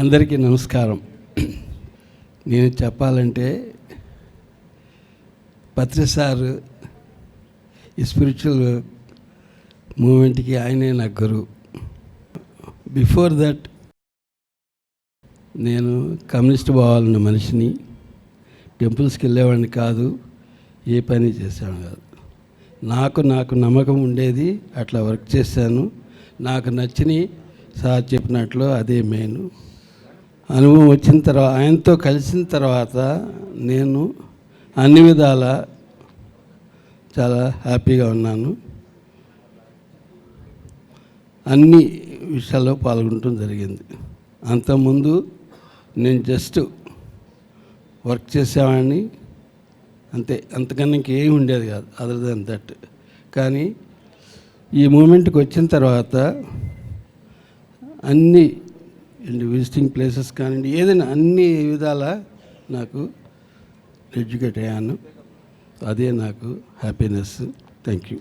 అందరికీ నమస్కారం. నేను చెప్పాలంటే పత్రి సార్ ఈ స్పిరిచువల్ మూమెంట్కి ఆయనే నా గురువు బిఫోర్ దట్ నేను కమ్యూనిస్ట్ పోవాలన్న మనిషిని టెంపుల్స్కి వెళ్ళేవాడిని కాదు ఏ పని చేశాను కాదు. నాకు నాకు నమ్మకం ఉండేది అట్లా వర్క్ చేశాను. నాకు నచ్చని సార్ చెప్పినట్లు అదే మెయిన్. అనుభవం వచ్చిన తర్వాత ఆయనతో కలిసిన తర్వాత నేను అన్ని విధాల చాలా హ్యాపీగా ఉన్నాను. అన్ని విషయాల్లో పాల్గొనడం జరిగింది. అంతకుముందు నేను జస్ట్ వర్క్ చేసేవాడిని. అంతే అంతకన్నా ఇంకేం ఉండేది కాదు అదర్ దాన్ దట్ కానీ ఈ మూమెంట్కి వచ్చిన తర్వాత అన్ని విజిటింగ్ ప్లేసెస్ కానివ్వండి ఏదైనా అన్ని విధాల నాకు ఎడ్యుకేట్ అయ్యాను. అదే నాకు హ్యాపీనెస్ థ్యాంక్ యూ